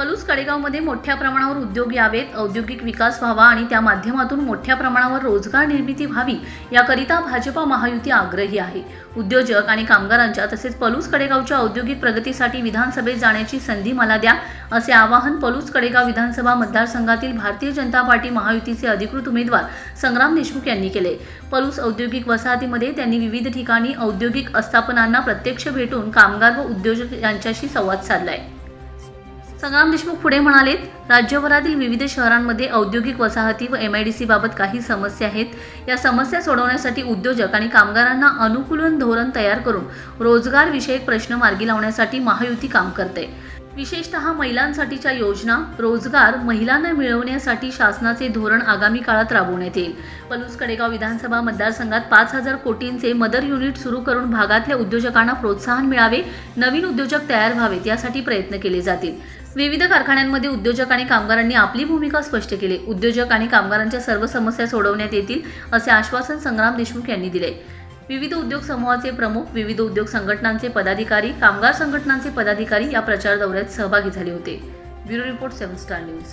पलूस कडेगावमध्ये मोठ्या प्रमाणावर उद्योग यावेत. औद्योगिक विकास व्हावा आणि त्या माध्यमातून मोठ्या प्रमाणावर रोजगार निर्मिती व्हावी याकरिता भाजपा महायुती आग्रही आहे. उद्योजक आणि कामगारांच्या तसेच पलूस कडेगावच्या औद्योगिक प्रगतीसाठी विधानसभेत जाण्याची संधी मला द्या असे आवाहन पलूस कडेगाव विधानसभा मतदारसंघातील भारतीय जनता पार्टी महायुतीचे अधिकृत उमेदवार संग्राम देशमुख यांनी केले. पलूस औद्योगिक वसाहतीमध्ये त्यांनी विविध ठिकाणी औद्योगिक आस्थापनांना प्रत्यक्ष भेटून कामगार व उद्योजक यांच्याशी संवाद साधलाय. संग्राम देशमुख पुढे म्हणाले राज्यभरातील विविध शहरांमध्ये औद्योगिक वसाहती व एम आय डी सी बाबत काही समस्या आहेत. या समस्या सोडवण्यासाठी उद्योजक आणि कामगारांना अनुकूलन धोरण तयार करून रोजगार विषयक प्रश्न मार्गी लावण्यासाठी महायुती काम करते. विशेषतः महिलांसाठीच्या योजना रोजगार महिलांना मिळवण्यासाठी शासनाचे धोरण आगामी काळात राबवण्यात येईल. पलूस कडेगाव विधानसभा मतदारसंघात पाच हजार कोटींचे मदर युनिट सुरू करून भागातल्या उद्योजकांना प्रोत्साहन मिळावे नवीन उद्योजक तयार व्हावेत यासाठी प्रयत्न केले जातील. विविध कारखान्यांमध्ये उद्योजक आणि कामगारांनी आपली भूमिका स्पष्ट केली. उद्योजक आणि कामगारांच्या सर्व समस्या सोडवण्यात येतील असे आश्वासन संग्राम देशमुख यांनी दिले. विविध उद्योग समूहाचे प्रमुख विविध उद्योग संघटनांचे पदाधिकारी कामगार संघटनांचे पदाधिकारी या प्रचार दौऱ्यात सहभागी झाले होते. Bureau report seven star news.